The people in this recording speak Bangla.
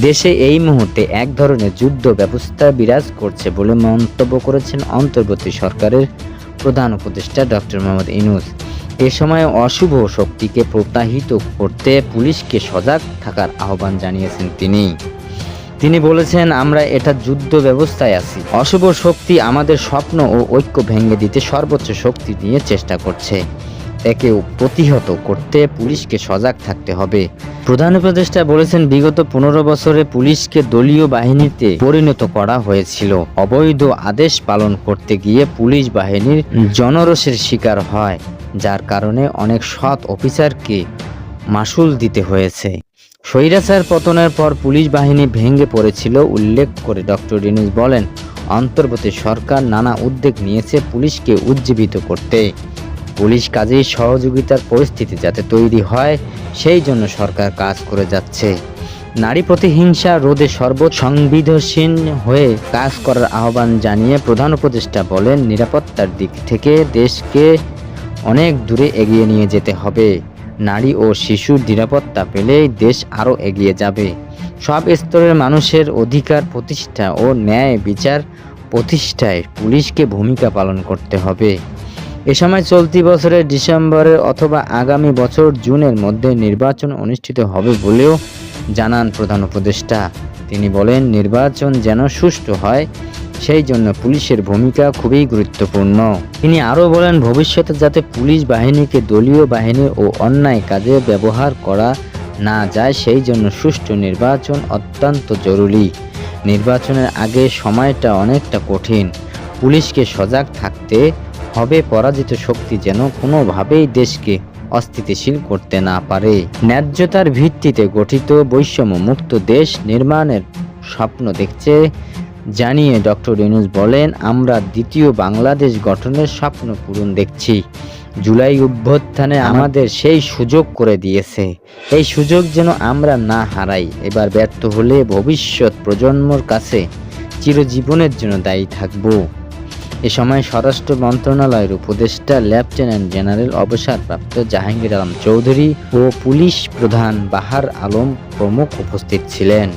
দেশে এই মুহূর্তে এক ধরনের যুদ্ধ ব্যবস্থা বিরাজ করছে বলে মন্তব্য করেছেন অন্তর্বর্তী সরকারের প্রধান উপদেষ্টা ডক্টর মোহাম্মদ ইনুস এ সময় অশুভ শক্তিকে প্রত্যাহিত করতে পুলিশকে সজাগ থাকার আহ্বান জানিয়েছেন তিনি। তিনি বলেছেন, আমরা এটা যুদ্ধ ব্যবস্থায় আছি। অশুভ শক্তি আমাদের স্বপ্ন ও ঐক্য ভেঙে দিতে সর্বোচ্চ শক্তি দিয়ে চেষ্টা করছে। একে প্রতিহত করতে পুলিশকে সজাগ থাকতে হবে। প্রধান উপদেষ্টা বলেছেন, বিগত পনেরো বছরে পুলিশকে দলীয় বাহিনীতে পরিণত করা হয়েছিল। অবৈধ আদেশ পালন করতে গিয়ে পুলিশ বাহিনীর জনরোষের শিকার হয়, যার কারণে অনেক সৎ অফিসারকে মাসুল দিতে হয়েছে। স্বৈরাচার পতনের পর পুলিশ বাহিনী ভেঙে পড়েছিল, উল্লেখ করে ডক্টর ইনুস বলেন, অন্তর্বর্তী সরকার নানা উদ্যোগ নিয়েছে পুলিশকে উজ্জীবিত করতে। পুলিশ কাজেই সহযোগিতার পরিস্থিতি যাতে তৈরি হয়, সেই জন্য সরকার কাজ করে যাচ্ছে। নারী প্রতিহিংসা রোধে সর্বসংবিধশীল হয়ে কাজ করার আহ্বান জানিয়ে প্রধান উপদেষ্টা বলেন, নিরাপত্তার দিক থেকে দেশকে অনেক দূরে এগিয়ে নিয়ে যেতে হবে। নারী ও শিশুর নিরাপত্তা পেলেই দেশ আরও এগিয়ে যাবে। সব স্তরের মানুষের অধিকার প্রতিষ্ঠা ও ন্যায় বিচার প্রতিষ্ঠায় পুলিশকে ভূমিকা পালন করতে হবে। এ সময় চলতি বছরের ডিসেম্বরের অথবা আগামী বছর জুনের মধ্যে নির্বাচন অনুষ্ঠিত হবে বলেও জানান প্রধান উপদেষ্টা। তিনি বলেন, নির্বাচন যেন সুষ্ঠু হয়, সেই জন্য পুলিশের ভূমিকা খুবই গুরুত্বপূর্ণ। তিনি আরও বলেন, ভবিষ্যতে যাতে পুলিশ বাহিনীকে দলীয় বাহিনী ও অন্যায় কাজে ব্যবহার করা না যায়, সেই জন্য সুষ্ঠু নির্বাচন অত্যন্ত জরুরি। নির্বাচনের আগে সময়টা অনেকটা কঠিন। পুলিশকে সজাগ থাকতে হবে পরাজিত শক্তি যেন কোনোভাবেই দেশকে অস্থিতিশীল করতে না পারে। ন্যায্যতার ভিত্তিতে গঠিত বৈষম্য মুক্ত দেশ নির্মাণের স্বপ্ন দেখছে। জানিয়ে ডক্টর ইউনুস বলেন আমরা দ্বিতীয় বাংলাদেশ গঠনের স্বপ্ন পূরণ দেখছি। জুলাই অভ্যুত্থানে আমাদের সেই সুযোগ করে দিয়েছে। এই সুযোগ যেন আমরা না হারাই। এবার ব্যর্থ হলে ভবিষ্যৎ প্রজন্মর কাছে চিরজীবনের জন্য দায়ী থাকব। এ সময় স্বরাষ্ট্র মন্ত্রণালয়ের উপদেষ্টা লেফটেন্যান্ট জেনারেল অবসরপ্রাপ্ত জাহাঙ্গীর আলম চৌধুরী ও পুলিশ প্রধান বাহার আলম প্রমুখ উপস্থিত ছিলেন।